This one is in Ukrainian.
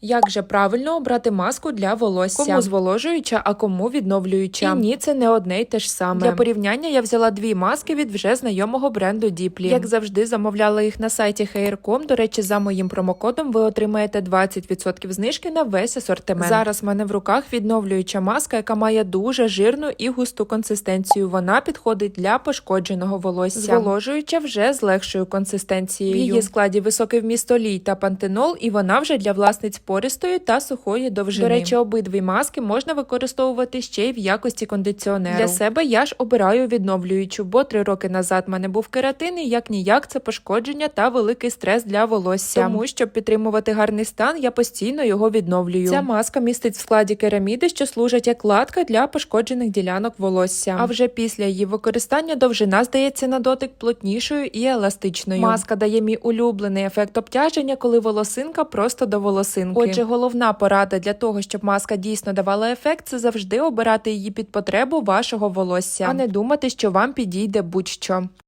Як же правильно обрати маску для волосся? Кому зволожуюча, а кому відновлююча? І ні, це не одне й те ж саме. Для порівняння я взяла дві маски від вже знайомого бренду Діплі. Як завжди, замовляла їх на сайті Hair.com. До речі, за моїм промокодом ви отримаєте 20% знижки на весь асортимент. Зараз в мене в руках відновлююча маска, яка має дуже жирну і густу консистенцію. Вона підходить для пошкодженого волосся. Зволожуюча вже з легшою консистенцією. В її складі високий вміст олій та пантенол, і вона вже для власниць пористої та сухої довжини. До речі, обидві маски можна використовувати ще й в якості кондиціонеру. Для себе я ж обираю відновлюючу, бо три роки назад в мене був кератин, і як ніяк це пошкодження та великий стрес для волосся. Тому щоб підтримувати гарний стан, я постійно його відновлюю. Ця маска містить в складі кераміди, що служать як латка для пошкоджених ділянок волосся. А вже після її використання довжина здається на дотик плотнішою і еластичною. Маска дає мій улюблений ефект обтяження, коли волосинка просто до волосинки. Отже, головна порада для того, щоб маска дійсно давала ефект, це завжди обирати її під потребу вашого волосся, а не думати, що вам підійде будь-що.